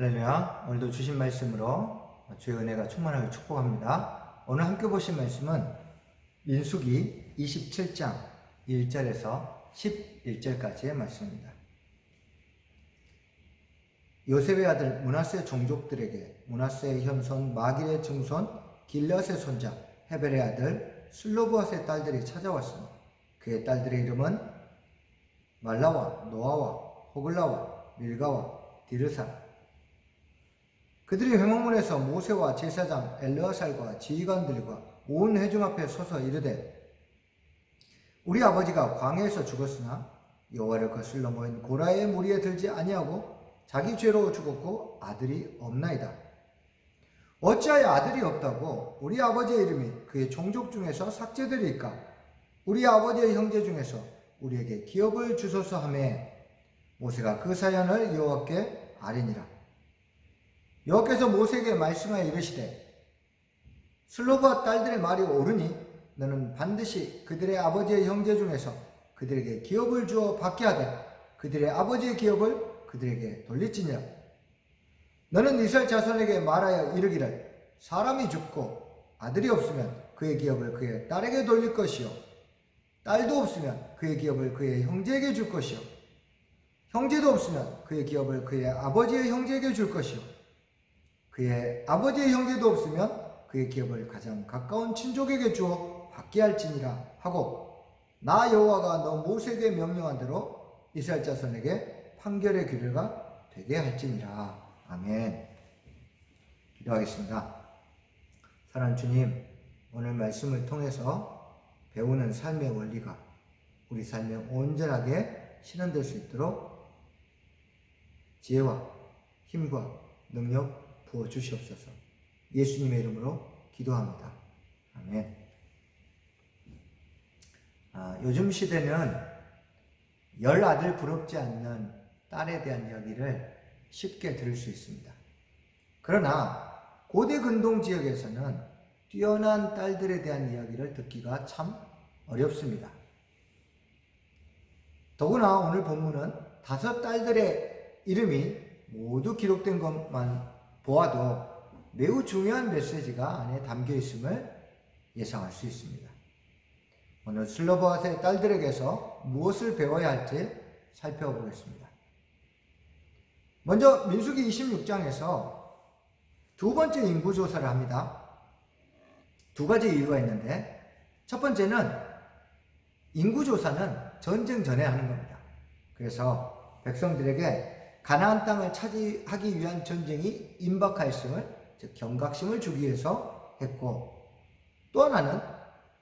할렐루야. 오늘도 주신 말씀으로 주의 은혜가 충만하게 축복합니다. 오늘 함께 보신 말씀은 민수기 27장 1절에서 11절까지의 말씀입니다. 요셉의 아들 문하세 종족들에게 문하세의 현손 마길의 증손 길럿의 손자 헤벨의 아들 슬로브앗의 딸들이 찾아왔으니 그의 딸들의 이름은 말라와 노아와 호글라와 밀가와 디르사 그들이 회막문에서 모세와 제사장 엘르아살과 지휘관들과 온 회중 앞에 서서 이르되 우리 아버지가 광야에서 죽었으나 여호와를 거슬러 모인 고라의 무리에 들지 아니하고 자기 죄로 죽었고 아들이 없나이다. 어찌하여 아들이 없다고 우리 아버지의 이름이 그의 종족 중에서 삭제되리까? 우리 아버지의 형제 중에서 우리에게 기업을 주소서 하매 모세가 그 사연을 여호와께 아뢰니라. 여호와께서 모세에게 말씀하여 이르시되 슬로바 딸들의 말이 옳으니 너는 반드시 그들의 아버지의 형제 중에서 그들에게 기업을 주어 받게 하되 그들의 아버지의 기업을 그들에게 돌릴지니라. 너는 이스라엘 자손에게 말하여 이르기를 사람이 죽고 아들이 없으면 그의 기업을 그의 딸에게 돌릴 것이요 딸도 없으면 그의 기업을 그의 형제에게 줄 것이요 형제도 없으면 그의 기업을 그의 아버지의 형제에게 줄 것이요 그의 아버지의 형제도 없으면 그의 기업을 가장 가까운 친족에게 주어 받게 할지니라 하고 나 여호와가 너 모세에게 명령한 대로 이스라엘 자손에게 판결의 규례가 되게 할지니라. 아멘. 기도하겠습니다. 사랑하는 주님 오늘 말씀을 통해서 배우는 삶의 원리가 우리 삶에 온전하게 실현될 수 있도록 지혜와 힘과 능력 부어 주시옵소서. 예수님의 이름으로 기도합니다. 아멘. 아, 요즘 시대는 열 아들 부럽지 않는 딸에 대한 이야기를 쉽게 들을 수 있습니다. 그러나 고대 근동 지역에서는 뛰어난 딸들에 대한 이야기를 듣기가 참 어렵습니다. 더구나 오늘 본문은 다섯 딸들의 이름이 모두 기록된 것만 보아도 매우 중요한 메시지가 안에 담겨 있음을 예상할 수 있습니다. 오늘 슬로바스의 딸들에게서 무엇을 배워야 할지 살펴보겠습니다. 먼저 민수기 26장에서 두 번째 인구 조사를 합니다. 두 가지 이유가 있는데 첫 번째는 인구 조사는 전쟁 전에 하는 겁니다. 그래서 백성들에게 가나안 땅을 차지하기 위한 전쟁이 임박하였음을 즉 경각심을 주기 위해서 했고 또 하나는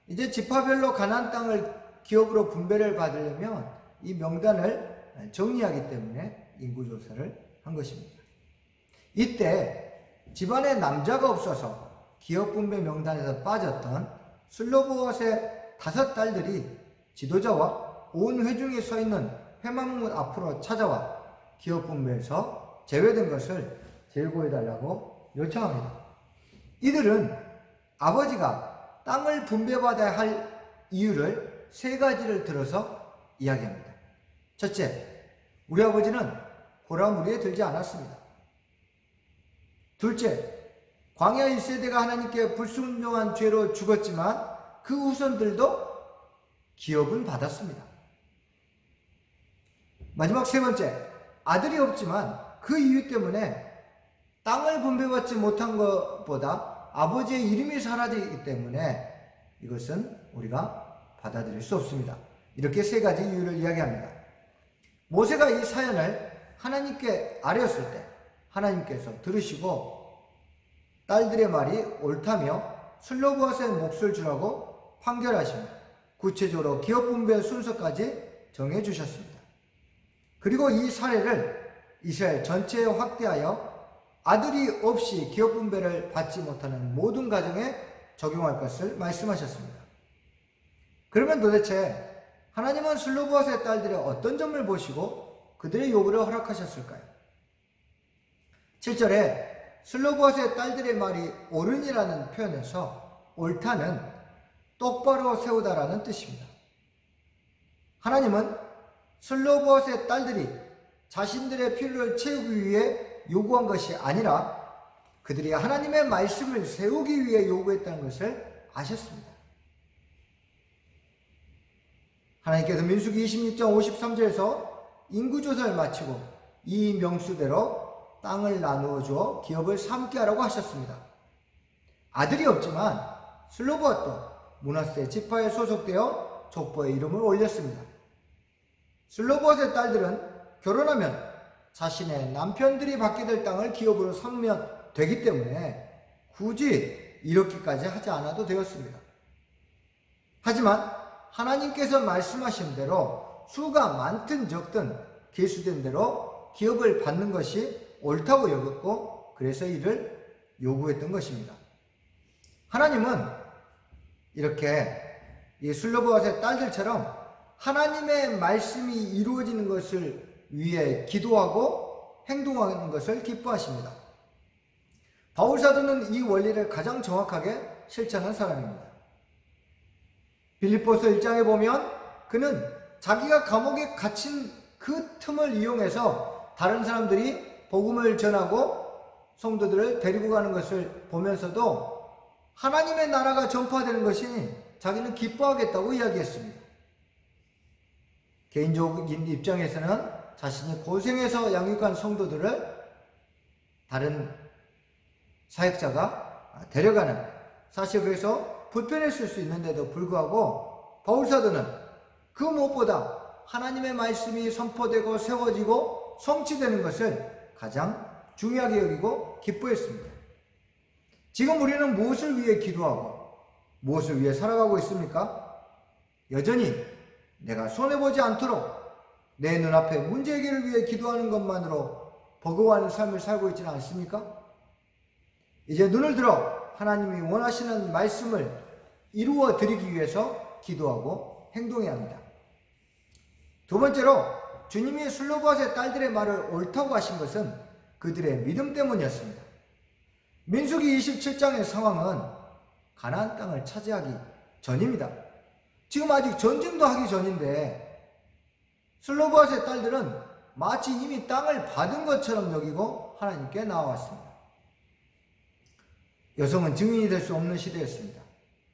이제 지파별로 가나안 땅을 기업으로 분배를 받으려면 이 명단을 정리하기 때문에 인구 조사를 한 것입니다. 이때 집안에 남자가 없어서 기업 분배 명단에서 빠졌던 슬로보앗의 다섯 딸들이 지도자와 온 회중에 서 있는 회막문 앞으로 찾아와 기업 분배에서 제외된 것을 제거해달라고 요청합니다. 이들은 아버지가 땅을 분배받아야 할 이유를 세 가지를 들어서 이야기합니다. 첫째, 우리 아버지는 고라무리에 들지 않았습니다. 둘째, 광야 1세대가 하나님께 불순종한 죄로 죽었지만 그 후손들도 기업은 받았습니다. 마지막 세 번째, 아들이 없지만 그 이유 때문에 땅을 분배받지 못한 것보다 아버지의 이름이 사라지기 때문에 이것은 우리가 받아들일 수 없습니다. 이렇게 세 가지 이유를 이야기합니다. 모세가 이 사연을 하나님께 아뢰었을 때 하나님께서 들으시고 딸들의 말이 옳다며 슬로브앗의 몫을 주라고 판결하시며 구체적으로 기업 분배 순서까지 정해 주셨습니다. 그리고 이 사례를 이스라엘 전체에 확대하여 아들이 없이 기업 분배를 받지 못하는 모든 가정에 적용할 것을 말씀하셨습니다. 그러면 도대체 하나님은 슬로브앗의 딸들의 어떤 점을 보시고 그들의 요구를 허락하셨을까요? 7절에 슬로브앗의 딸들의 말이 옳은이라는 표현에서 옳다는 똑바로 세우다라는 뜻입니다. 하나님은 슬로브앗의 딸들이 자신들의 필요를 채우기 위해 요구한 것이 아니라 그들이 하나님의 말씀을 세우기 위해 요구했다는 것을 아셨습니다. 하나님께서 민수기 26장 53절에서 인구조사를 마치고 이 명수대로 땅을 나누어 주어 기업을 삼게 하라고 하셨습니다. 아들이 없지만 슬로보아 또 문하세 지파에 소속되어 족보에 이름을 올렸습니다. 슬로보아의 딸들은 결혼하면 자신의 남편들이 받게 될 땅을 기업으로 삼으면 되기 때문에 굳이 이렇게까지 하지 않아도 되었습니다. 하지만 하나님께서 말씀하신 대로 수가 많든 적든 계수된 대로 기업을 받는 것이 옳다고 여겼고 그래서 이를 요구했던 것입니다. 하나님은 이렇게 이 슬로보아의 딸들처럼 하나님의 말씀이 이루어지는 것을 위해 기도하고 행동하는 것을 기뻐하십니다. 바울 사도는 이 원리를 가장 정확하게 실천한 사람입니다. 빌립보서 1장에 보면 그는 자기가 감옥에 갇힌 그 틈을 이용해서 다른 사람들이 복음을 전하고 성도들을 데리고 가는 것을 보면서도 하나님의 나라가 전파되는 것이 자기는 기뻐하겠다고 이야기했습니다. 개인적인 입장에서는 자신이 고생해서 양육한 성도들을 다른 사역자가 데려가는 사실 그래서 불편했을 수 있는데도 불구하고 바울사도는 그 무엇보다 하나님의 말씀이 선포되고 세워지고 성취되는 것을 가장 중요하게 여기고 기뻐했습니다. 지금 우리는 무엇을 위해 기도하고 무엇을 위해 살아가고 있습니까? 여전히 내가 손해보지 않도록 내 눈앞에 문제 해결을 위해 기도하는 것만으로 버거워하는 삶을 살고 있지는 않습니까? 이제 눈을 들어 하나님이 원하시는 말씀을 이루어 드리기 위해서 기도하고 행동해야 합니다. 두 번째로 주님이 슬로바스의 딸들의 말을 옳다고 하신 것은 그들의 믿음 때문이었습니다. 민수기 27장의 상황은 가나안 땅을 차지하기 전입니다. 지금 아직 전쟁도 하기 전인데 슬로바스의 딸들은 마치 이미 땅을 받은 것처럼 여기고 하나님께 나와왔습니다. 여성은 증인이 될 수 없는 시대였습니다.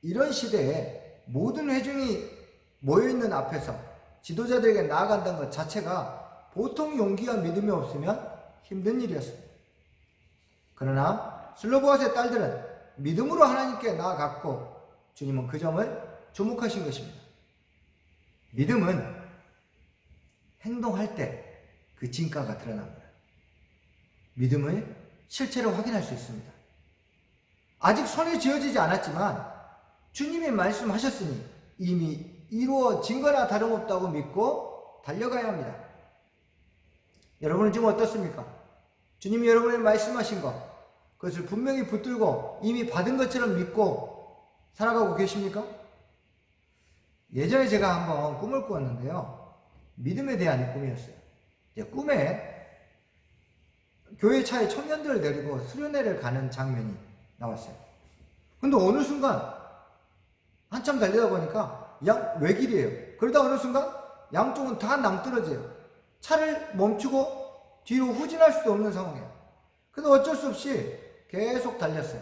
이런 시대에 모든 회중이 모여있는 앞에서 지도자들에게 나아간다는 것 자체가 보통 용기와 믿음이 없으면 힘든 일이었습니다. 그러나 슬로보아스의 딸들은 믿음으로 하나님께 나아갔고 주님은 그 점을 주목하신 것입니다. 믿음은 행동할 때 그 진가가 드러납니다. 믿음을 실체로 확인할 수 있습니다. 아직 손에 쥐어지지 않았지만 주님이 말씀하셨으니 이미 이루어진 거나 다름없다고 믿고 달려가야 합니다. 여러분은 지금 어떻습니까? 주님이 여러분에게 말씀하신 것, 그것을 분명히 붙들고 이미 받은 것처럼 믿고 살아가고 계십니까? 예전에 제가 한번 꿈을 꾸었는데요. 믿음에 대한 꿈이었어요. 이제 꿈에 교회 차에 청년들을 데리고 수련회를 가는 장면이 나왔어요. 근데 어느 순간 한참 달리다 보니까 양 외길이에요. 그러다 어느 순간 양쪽은 다 낭떠러져요. 차를 멈추고 뒤로 후진할 수도 없는 상황이에요. 그래서 어쩔 수 없이 계속 달렸어요.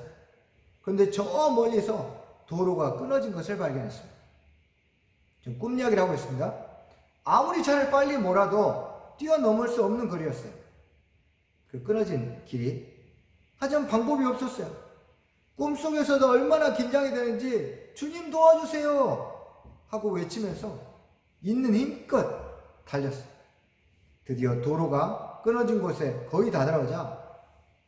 근데 저 멀리서 도로가 끊어진 것을 발견했습니다. 지금 꿈 이야기를 하고 있습니다. 아무리 차를 빨리 몰아도 뛰어넘을 수 없는 거리였어요. 그 끊어진 길이. 하지만 방법이 없었어요. 꿈속에서도 얼마나 긴장이 되는지 주님 도와주세요! 하고 외치면서 있는 힘껏 달렸어요. 드디어 도로가 끊어진 곳에 거의 다다라오자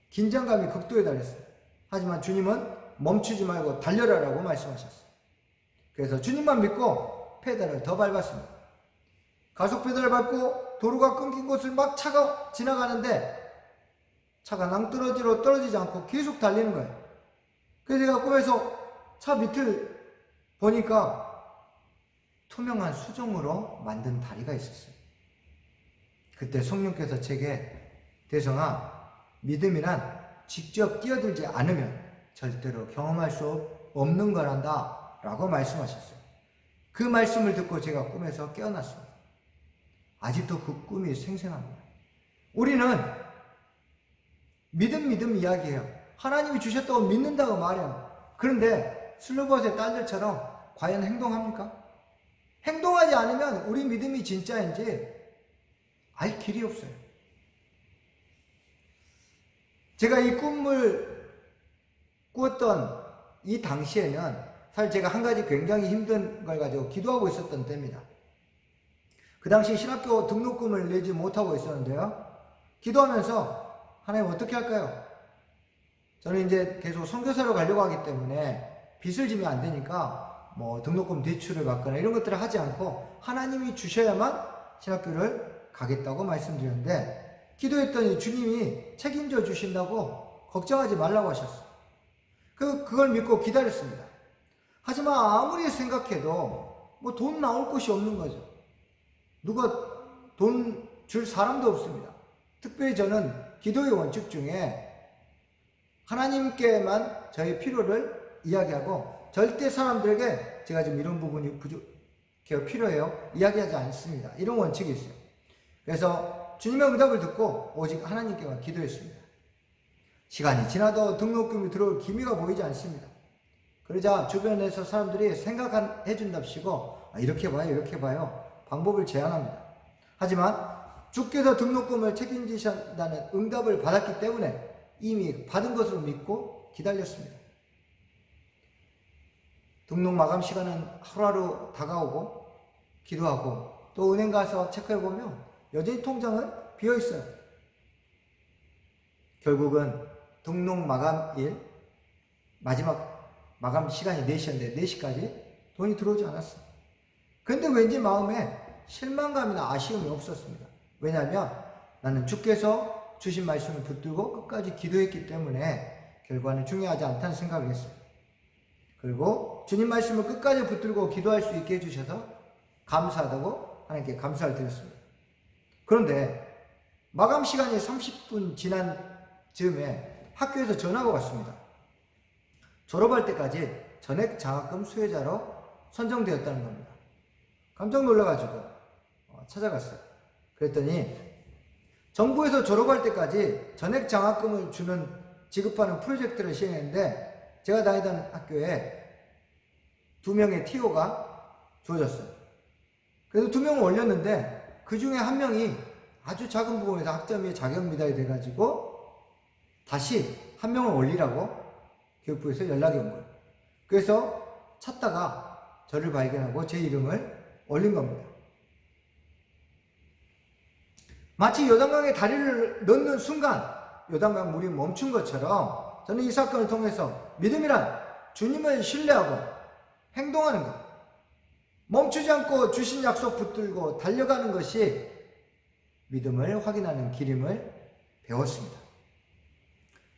긴장감이 극도에 달했어요. 하지만 주님은 멈추지 말고 달려라라고 말씀하셨어요. 그래서 주님만 믿고 페달을 더 밟았습니다. 가속 페달을 밟고 도로가 끊긴 곳을 막 차가 지나가는데 차가 낭떠러지로 떨어지지 않고 계속 달리는 거예요. 그래서 제가 꿈에서 차 밑을 보니까 투명한 수정으로 만든 다리가 있었어요. 그때 성령께서 제게 대성아 믿음이란 직접 뛰어들지 않으면 절대로 경험할 수 없는 거란다 라고 말씀하셨어요. 그 말씀을 듣고 제가 꿈에서 깨어났습니다. 아직도 그 꿈이 생생합니다. 우리는 믿음 믿음 이야기해요. 하나님이 주셨다고 믿는다고 말해요. 그런데 슬로버스의 딸들처럼 과연 행동합니까? 행동하지 않으면 우리 믿음이 진짜인지 알 길이 없어요. 제가 이 꿈을 꾸었던 이 당시에는 사실 제가 한 가지 굉장히 힘든 걸 가지고 기도하고 있었던 때입니다. 그 당시 신학교 등록금을 내지 못하고 있었는데요. 기도하면서 하나님 어떻게 할까요? 저는 이제 계속 선교사로 가려고 하기 때문에 빚을 지면 안 되니까 뭐 등록금 대출을 받거나 이런 것들을 하지 않고 하나님이 주셔야만 신학교를 가겠다고 말씀드렸는데 기도했더니 주님이 책임져 주신다고 걱정하지 말라고 하셨어요. 그, 그걸 믿고 기다렸습니다. 하지만 아무리 생각해도 뭐 돈 나올 곳이 없는 거죠. 누가 돈 줄 사람도 없습니다. 특별히 저는 기도의 원칙 중에 하나님께만 저의 필요를 이야기하고 절대 사람들에게 제가 지금 이런 부분이 부족, 필요해요. 이야기하지 않습니다. 이런 원칙이 있어요. 그래서 주님의 응답을 듣고 오직 하나님께만 기도했습니다. 시간이 지나도 등록금이 들어올 기미가 보이지 않습니다. 그러자 주변에서 사람들이 생각해 준답시고 아, 이렇게 봐요, 이렇게 봐요. 방법을 제안합니다. 하지만 주께서 등록금을 책임지신다는 응답을 받았기 때문에 이미 받은 것으로 믿고 기다렸습니다. 등록 마감 시간은 하루하루 다가오고 기도하고 또 은행 가서 체크해 보면 여전히 통장은 비어 있어요. 결국은 등록 마감일 마지막 마감 시간이 4시였는데 4시까지 돈이 들어오지 않았어요. 근데 왠지 마음에 실망감이나 아쉬움이 없었습니다. 왜냐하면 나는 주께서 주신 말씀을 붙들고 끝까지 기도했기 때문에 결과는 중요하지 않다는 생각을 했어요. 그리고 주님 말씀을 끝까지 붙들고 기도할 수 있게 해주셔서 감사하다고 하나님께 감사를 드렸습니다. 그런데 마감 시간이 30분 지난 즈음에 학교에서 전화가 왔습니다. 졸업할 때까지 전액 장학금 수혜자로 선정되었다는 겁니다. 깜짝 놀라가지고 어, 찾아갔어요. 그랬더니 정부에서 졸업할 때까지 전액 장학금을 주는 지급하는 프로젝트를 시행했는데 제가 다니던 학교에 두 명의 TO가 주어졌어요. 그래서 두 명을 올렸는데 그 중에 한 명이 아주 작은 부분에서 학점이 자격 미달이 돼가지고 다시 한 명을 올리라고 교육부에서 연락이 온 거예요. 그래서 찾다가 저를 발견하고 제 이름을 올린 겁니다. 마치 요단강에 다리를 넣는 순간 요단강 물이 멈춘 것처럼 저는 이 사건을 통해서 믿음이란 주님을 신뢰하고 행동하는 것, 멈추지 않고 주신 약속 붙들고 달려가는 것이 믿음을 확인하는 길임을 배웠습니다.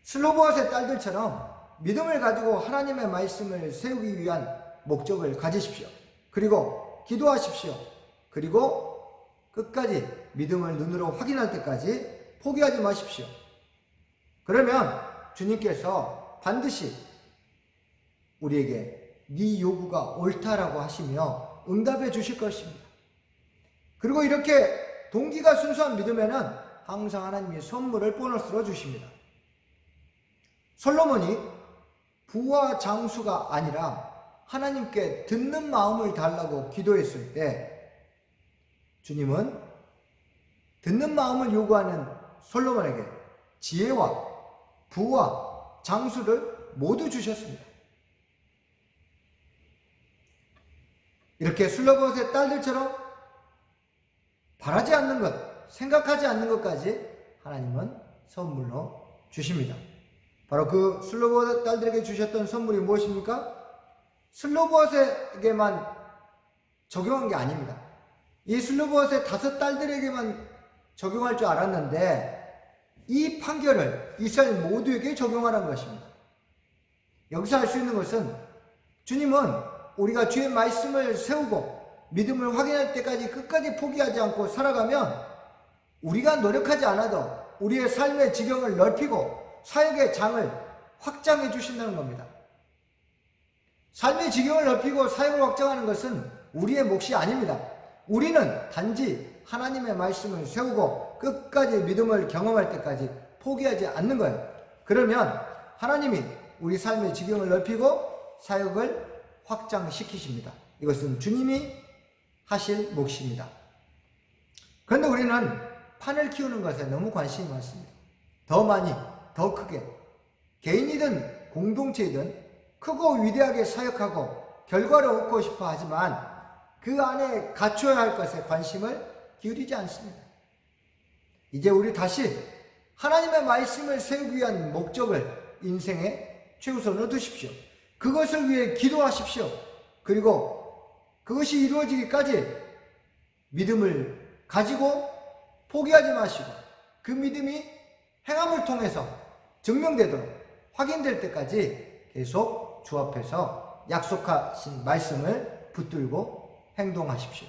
슬로보아스의 딸들처럼 믿음을 가지고 하나님의 말씀을 세우기 위한 목적을 가지십시오. 그리고 기도하십시오. 그리고 끝까지 믿음을 눈으로 확인할 때까지 포기하지 마십시오. 그러면 주님께서 반드시 우리에게 네 요구가 옳다라고 하시며 응답해 주실 것입니다. 그리고 이렇게 동기가 순수한 믿음에는 항상 하나님이 선물을 보너스로 주십니다. 솔로몬이 부와 장수가 아니라 하나님께 듣는 마음을 달라고 기도했을 때 주님은 듣는 마음을 요구하는 솔로몬에게 지혜와 부와 장수를 모두 주셨습니다. 이렇게 슬로봇의 딸들처럼 바라지 않는 것, 생각하지 않는 것까지 하나님은 선물로 주십니다. 바로 그 슬로봇 딸들에게 주셨던 선물이 무엇입니까? 슬로봇에게만 적용한 게 아닙니다. 이 슬로봇의 다섯 딸들에게만 적용할 줄 알았는데 이 판결을 이스라엘 모두에게 적용하라는 것입니다. 여기서 알 수 있는 것은 주님은 우리가 주의 말씀을 세우고 믿음을 확인할 때까지 끝까지 포기하지 않고 살아가면 우리가 노력하지 않아도 우리의 삶의 지경을 넓히고 사역의 장을 확장해 주신다는 겁니다. 삶의 지경을 넓히고 사역을 확장하는 것은 우리의 몫이 아닙니다. 우리는 단지 하나님의 말씀을 세우고 끝까지 믿음을 경험할 때까지 포기하지 않는 거예요. 그러면 하나님이 우리 삶의 지경을 넓히고 사역을 확장시키십니다. 이것은 주님이 하실 몫입니다. 그런데 우리는 판을 키우는 것에 너무 관심이 많습니다. 더 많이, 더 크게. 개인이든 공동체이든 크고 위대하게 사역하고 결과를 얻고 싶어 하지만 그 안에 갖춰야 할 것에 관심을 기울이지 않습니다. 이제 우리 다시 하나님의 말씀을 세우기 위한 목적을 인생에 최우선으로 두십시오. 그것을 위해 기도하십시오. 그리고 그것이 이루어지기까지 믿음을 가지고 포기하지 마시고 그 믿음이 행함을 통해서 증명되도록 확인될 때까지 계속 주 앞에서 약속하신 말씀을 붙들고 행동하십시오.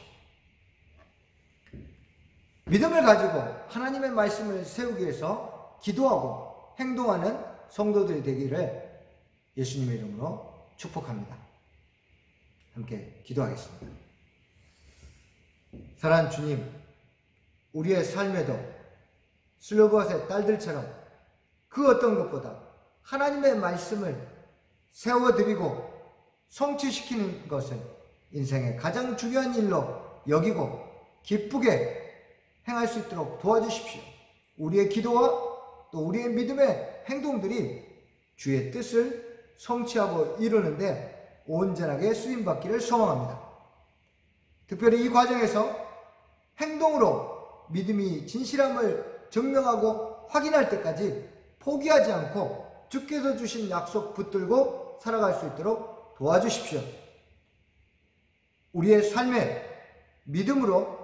믿음을 가지고 하나님의 말씀을 세우기 위해서 기도하고 행동하는 성도들이 되기를 예수님의 이름으로 축복합니다. 함께 기도하겠습니다. 사랑하는 주님, 우리의 삶에도 슬로버스의 딸들처럼 그 어떤 것보다 하나님의 말씀을 세워드리고 성취시키는 것을 인생의 가장 중요한 일로 여기고 기쁘게 행할 수 있도록 도와주십시오. 우리의 기도와 또 우리의 믿음의 행동들이 주의 뜻을 성취하고 이루는데 온전하게 쓰임받기를 소망합니다. 특별히 이 과정에서 행동으로 믿음이 진실함을 증명하고 확인할 때까지 포기하지 않고 주께서 주신 약속 붙들고 살아갈 수 있도록 도와주십시오. 우리의 삶에 믿음으로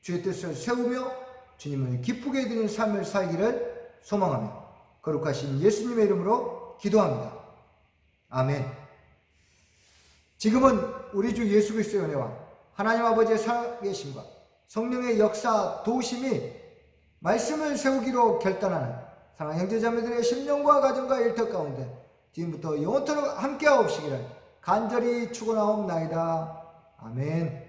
주의 뜻을 세우며 주님을 기쁘게 해드리는 삶을 살기를 소망하며 거룩하신 예수님의 이름으로 기도합니다. 아멘. 지금은 우리 주 예수 그리스도의 은혜와 하나님 아버지의 살아계심과 성령의 역사 도우심이 말씀을 세우기로 결단하는 사랑하는 형제자매들의 심령과 가정과 일터 가운데 지금부터 영원토록 함께하옵시기를 간절히 축원하옵나이다. 아멘.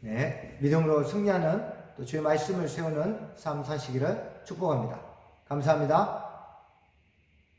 네, 믿음으로 승리하는 또 주의 말씀을 세우는 삶 사시기를 축복합니다. 감사합니다.